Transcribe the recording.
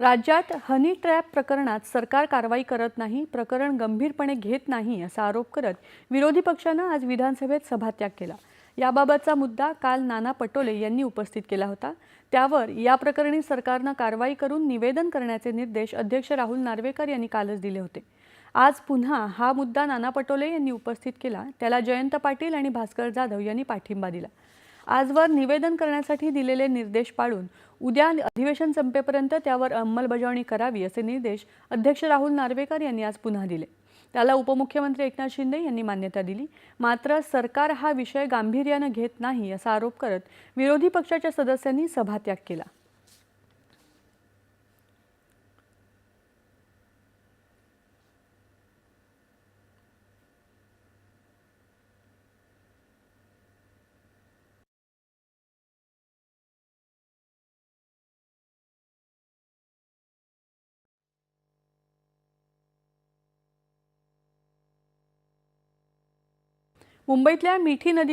राज्यात honey trap प्रकरणात सरकार कारवाई करत नाही प्रकरण गंभीरपणे घेत नाही असा आरोप करत विरोधी पक्षानं आज विधानसभेत सभात्याग केला. याबाबतचा मुद्दा काल नाना पटोले यांनी उपस्थित केला होता. त्यावर या प्रकरणी सरकारनं कारवाई करून निवेदन करण्याचे निर्देश अध्यक्ष राहुल नार्वेकर यांनी कालच दिले होते. आज पुन्हा हा मुद्दा नाना पटोले यांनी उपस्थित केला. त्याला जयंत पाटील आणि भास्कर जाधव यांनी पाठिंबा दिला. आजवर निवेदन करण्यासाठी दिलेले निर्देश पाळून उद्या अधिवेशन संपेपर्यंत त्यावर अंमलबजावणी करावी असे निर्देश अध्यक्ष राहुल नार्वेकर यांनी आज पुन्हा दिले. त्याला उपमुख्यमंत्री एकनाथ शिंदे यांनी मान्यता दिली. मात्र सरकार हा विषय गांभीर्यानं घेत नाही असा आरोप करत विरोधी पक्षाच्या सदस्यांनी सभात्याग केला. मुंबईतल्या मिठी नदी